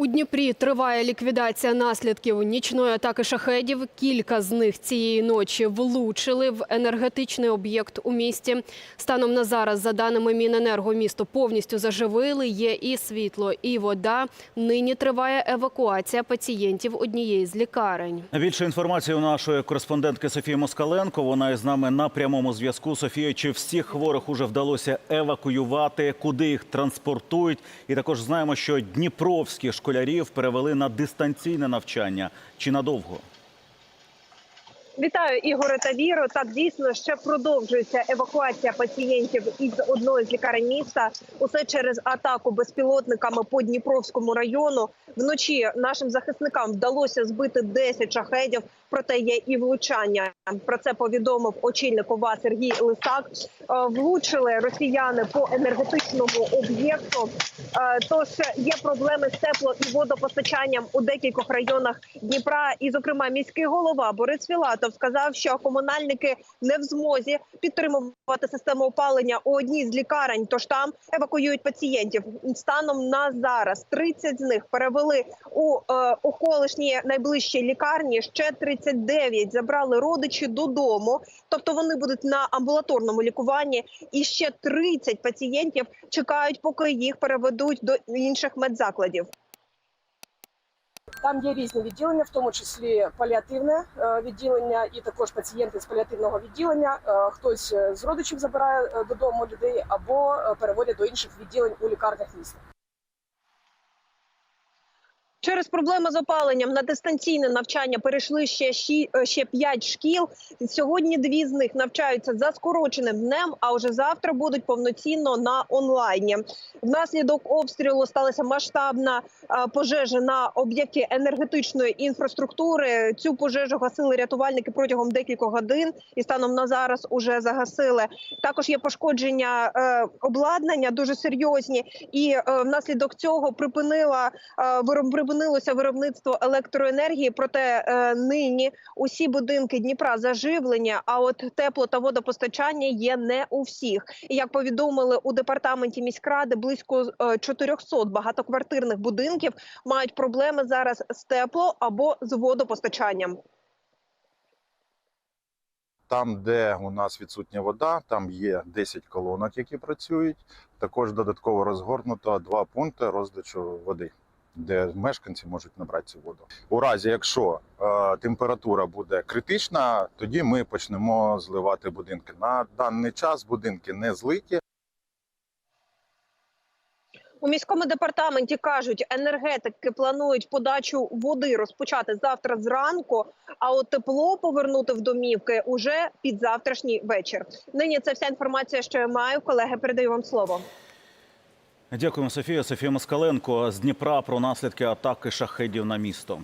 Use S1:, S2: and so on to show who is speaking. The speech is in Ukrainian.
S1: У Дніпрі триває ліквідація наслідків нічної атаки шахедів. Кілька з них цієї ночі влучили в енергетичний об'єкт у місті. Станом на зараз, за даними Міненерго, місто повністю заживили. Є і світло, і вода. Нині триває евакуація пацієнтів однієї з лікарень.
S2: Більше інформації у нашої кореспондентки Софії Москаленко. Вона із нами на прямому зв'язку. Софія, чи всіх хворих уже вдалося евакуювати, куди їх транспортують? І також знаємо, що дніпровських школярів перевели на дистанційне навчання. Чи надовго?
S3: Вітаю, Ігоре та Віро. Так дійсно ще продовжується евакуація пацієнтів із одної з лікарень міста. Усе через атаку безпілотниками по Дніпровському району. Вночі нашим захисникам вдалося збити 10 шахедів. Проте є і влучання. Про це повідомив очільник ОВА Сергій Лисак. Е, Влучили росіяни по енергетичному об'єкту. Е, Тож є проблеми з тепло і водопостачанням у декількох районах Дніпра. І, зокрема, міський голова Борис Філатов сказав, що комунальники не в змозі підтримувати систему опалення у одній з лікарень. Тож там евакуюють пацієнтів. Станом на зараз 30 з них перевели у е, околишні найближчі лікарні. Ще 39 забрали родичі додому. Тобто вони будуть на амбулаторному лікуванні. І ще 30 пацієнтів чекають, поки їх переведуть до інших медзакладів.
S4: Там є різні відділення, в тому числі паліативне е, відділення, і також пацієнти з паліативного відділення. Е, Хтось е, з родичів забирає додому людей або переводять до інших відділень у лікарнях міста.
S3: Через проблеми з опаленням на дистанційне навчання перейшли ще е, ще п'ять шкіл. Сьогодні дві з них навчаються за скороченим днем, а вже завтра будуть повноцінно на онлайні. Внаслідок обстрілу сталася масштабна е, пожежа на об'єкті енергетичної інфраструктури. Цю пожежу гасили рятувальники протягом декількох годин, і станом на зараз уже загасили. Також є пошкодження е, обладнання дуже серйозні, і внаслідок цього припинила е, вироб- виробництво електроенергії. Проте е, нині усі будинки Дніпра заживлені. А от тепло та водопостачання є не у всіх. І як повідомили у департаменті міськради, близько е, 400 багатоквартирних будинків мають проблеми зараз з тепло або з водопостачанням.
S5: Там, де у нас відсутня вода, там є 10 колонок, які працюють. Також додатково розгорнуто два пункти роздачу води, де мешканці можуть набрати цю воду. У разі, якщо е, температура буде критична, тоді ми почнемо зливати будинки. На даний час будинки не злиті.
S3: У міському департаменті кажуть, енергетики планують подачу води розпочати завтра зранку, а от тепло повернути в домівки уже під завтрашній вечір. Нині це вся інформація, що я маю. Колеги, передаю вам слово.
S2: Дякуємо, Софія. Софія Москаленко з Дніпра про наслідки атаки шахедів на місто.